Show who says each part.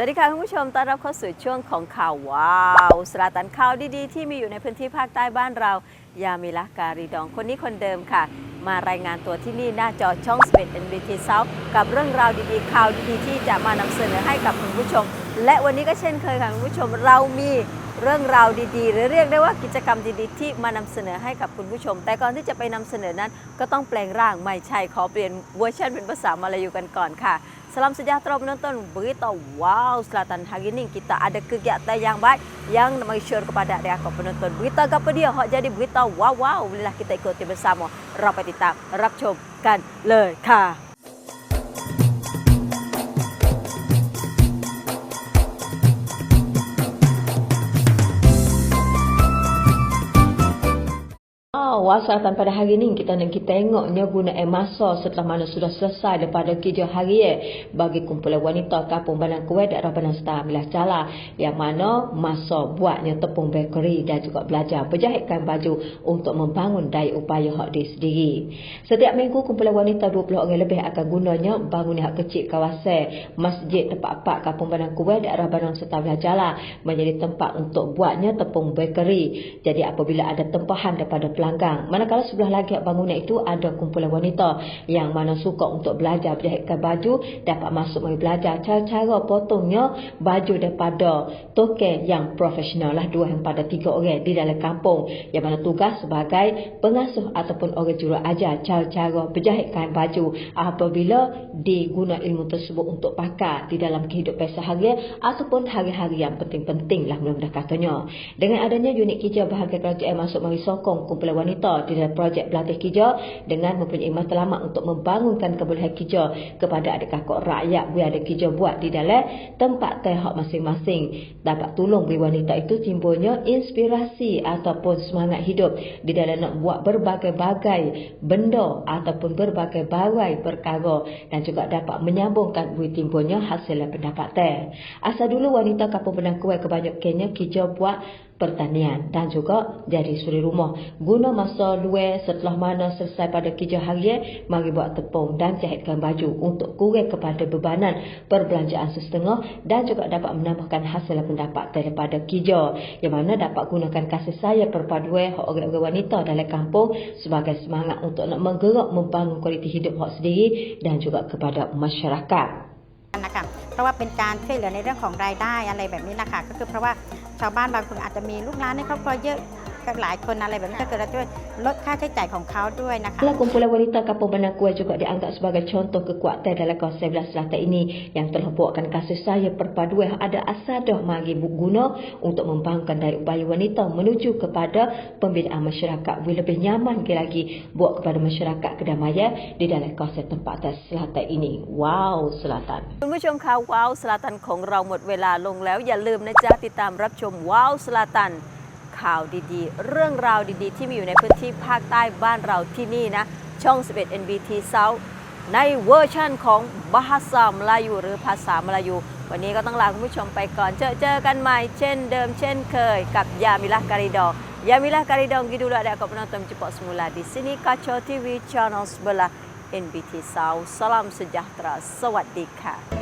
Speaker 1: สวัสดีค่ะคุณผู้ชมต้อนรับเข้าสู่ช่วงของข่าวว้าวสราตันข่าวดีๆ ที่มีอยู่ในพื้นที่ภาคใต้บ้านเรา ยามิละการีดองคนนี้คนเดิมค่ะ มารายงานตัวที่นี่หน้าจอช่องสเปน NBT South กับเรื่องราวดีๆข่าวดีๆ ที่จะมานำเสนอให้กับคุณผู้ชม และวันนี้ก็เช่นเคยค่ะคุณผู้ชมเรามีเรื่องราวดีๆ หรือเรียกได้ว่ากิจกรรมดีๆ ที่มานำเสนอให้กับคุณผู้ชม แต่ก่อนที่จะไปนำเสนอนั้น ก็ต้องแปลงร่างไม่ใช่ขอเปลี่ยนเวอร์ชันเป็นภาษามาลายูกันก่อนค่ะ Salam sejahtera penonton. berita Wow Selatan. Hari ini kita ada kegiatan yang baik yang mari share kepada rakan penonton. Berita apa dia? Hak jadi berita Wow Wow. Bolehlah kita ikuti bersama. Rapat titap, rap cub, lekah. Wasatan pada hari ini kita nak kita tengoknya gunaan masa setelah mana sudah selesai daripada kerja hari eh, bagi kumpulan wanita kampung Bandang Kuwait daerah Bandang Star Milah Cala yang mana masa buatnya tepung bakery dan juga belajar berjahitkan baju untuk membangun daya upaya hak diri sendiri. Setiap minggu kumpulan wanita 20 orang lebih akan gunanya bangun hak kecil kawasan masjid tempat pak kampung Bandang Kuwait daerah Bandang Star Milah Cala menjadi tempat untuk buatnya tepung bakery. Jadi apabila ada tempahan daripada pelanggan. Manakala sebelah lagi bangunan itu ada kumpulan wanita yang mana suka untuk belajar berjahitkan baju dapat masuk mari belajar. Cara-cara potongnya baju daripada token yang profesional lah dua yang pada tiga orang di dalam kampung. Yang mana tugas sebagai pengasuh ataupun orang juru ajar cara-cara berjahitkan baju apabila diguna ilmu tersebut untuk pakai di dalam kehidupan seharian ataupun hari-hari yang penting-penting lah mudah-mudah katanya. Dengan adanya unit kerja bahagian kerajaan masuk mari sokong kumpulan kumpulan wanita di dalam projek Belatih Kerja dengan mempunyai matlamat untuk membangunkan kebolehan kerja kepada adik kakak rakyat yang ada kerja buat di dalam tempat tehak masing-masing dapat tolong beri wanita itu timbulnya inspirasi ataupun semangat hidup di dalam nak buat berbagai-bagai benda ataupun berbagai-bagai perkara dan juga dapat menyambungkan beri timbulnya hasil pendapatan. Asal dulu wanita kampung Benang Kuai kebanyakannya kerja buat pertanian dan juga jadi suri rumah. Guna masa luar setelah mana selesai pada kerja harian, mari buat tepung dan jahitkan baju untuk kurang kepada bebanan perbelanjaan setengah dan juga dapat menambahkan hasil pendapat daripada kerja yang mana dapat gunakan kasih saya perpaduan orang-orang wanita dalam kampung sebagai semangat untuk nak menggerak membangun kualiti hidup hak sendiri dan juga kepada masyarakat.
Speaker 2: นะคะเพราะว่าเป็นการช่วยเหลือในเรื่องของรายได้อะไรแบบนี้นะคะก็คือเพราะว่าชาวบ้านบางคนอาจจะมีลูกหลานในครอบครัวเยอะ ก็หลายคนอะไรแบบนี้ก็เกิดเราช่วยลดค่าใช้จ่ายของเขาด้วยนะคะ
Speaker 1: Adalah kumpulan wanita Kampung Bandar Kuai juga dianggap sebagai contoh kekuatan dalam kawasan belah selatan ini yang telah buatkan kasih sayang perpaduan yang ada asadah mari guna untuk membangunkan daya upaya wanita menuju kepada pembinaan masyarakat lebih, lebih nyaman lagi buat kepada masyarakat kedamaian di dalam kawasan tempat selatan ini. Wow, selatan. คุณผู้ชมคะว้าวสลาตันของเราหมดเวลาลงแล้ว อย่าลืมนะจ๊ะติดตามรับชมว้าวสลาตัน ข่าวดีๆ เรื่องราวดีๆ ที่มีอยู่ในพื้นที่ภาคใต้บ้านเราที่นี่นะ ช่อง 11 NBT South ในเวอร์ชั่นของบาฮาซามลายูหรือภาษามลายู วันนี้ก็ต้องลาคุณผู้ชมไปก่อนเจอเจอกันใหม่เช่นเดิมเช่นเคย กับยามิลาการิดองยามิลาการิดอง gitu dulu ada kau penonton cepat semula di sini Kacau TV Channel 11 NBT South salam sejahtera สวัสดีค่ะ